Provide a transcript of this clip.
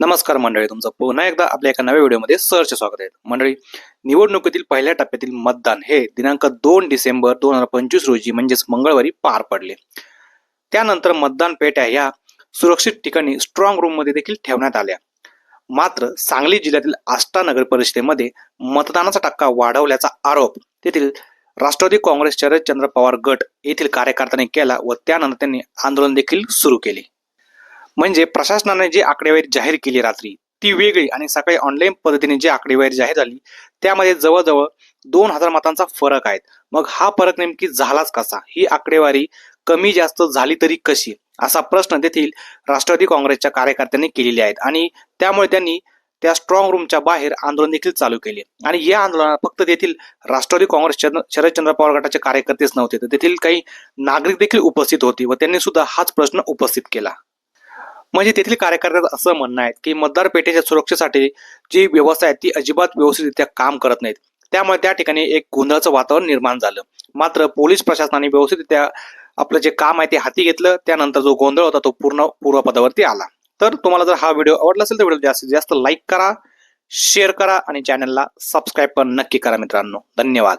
नमस्कार मंडळी तुमचं पुन्हा एकदा आपल्या एका नव्या व्हिडिओमध्ये सरचे स्वागत आहे. मंडळी निवडणुकीतील पहिल्या टप्प्यातील मतदान हे दिनांक दोन डिसेंबर दोन हजार पंचवीस रोजी म्हणजेच मंगळवारी पार पडले. त्यानंतर मतदान पेट्या या सुरक्षित ठिकाणी स्ट्रॉंग रूममध्ये देखील ठेवण्यात आल्या. मात्र सांगली जिल्ह्यातील आष्टा नगर परिषदेमध्ये मतदानाचा टक्का वाढवल्याचा आरोप तेथील राष्ट्रवादी काँग्रेस शरदचंद्र पवार गट येथील कार्यकर्त्यांनी केला व त्यानंतर त्यांनी आंदोलन देखील सुरू केले. म्हणजे प्रशासनाने जी आकडेवारी जाहीर केली रात्री ती वेगळी आणि सकाळी ऑनलाईन पद्धतीने जी आकडेवारी जाहीर झाली त्यामध्ये जवळजवळ दोन हजार मतांचा फरक आहे. मग हा फरक नेमकी झालाच कसा? ही आकडेवारी कमी जास्त झाली तरी कशी? असा प्रश्न तेथील राष्ट्रवादी काँग्रेसच्या कार्यकर्त्यांनी केलेले आहेत आणि त्यामुळे त्यांनी त्या स्ट्रॉंग रूमच्या बाहेर आंदोलन देखील चालू केले. आणि या आंदोलनात फक्त तेथील राष्ट्रवादी काँग्रेस शरद- शरदचंद्र पवार गटाचे कार्यकर्तेच नव्हते. तर तेथील काही नागरिक देखील उपस्थित होते व त्यांनी सुद्धा हाच प्रश्न उपस्थित केला. म्हणजे तेथील कार्यकर्त्यांचं असं म्हणणं आहे की मतदार पेठेच्या सुरक्षेसाठी जी व्यवस्था आहे ती अजिबात व्यवस्थितरित्या काम करत नाहीत. त्यामुळे त्या ठिकाणी एक गोंधळाचं वातावरण निर्माण झालं. मात्र पोलीस प्रशासनाने व्यवस्थितरित्या आपलं जे काम आहे ते हाती घेतलं. त्यानंतर जो गोंधळ होता तो पूर्ण पूर्वपदावरती आला. तर तुम्हाला जर हा व्हिडिओ आवडला असेल तर व्हिडिओ जास्तीत जास्त लाईक करा शेअर करा आणि चॅनलला सबस्क्राईब पण नक्की करा मित्रांनो. धन्यवाद.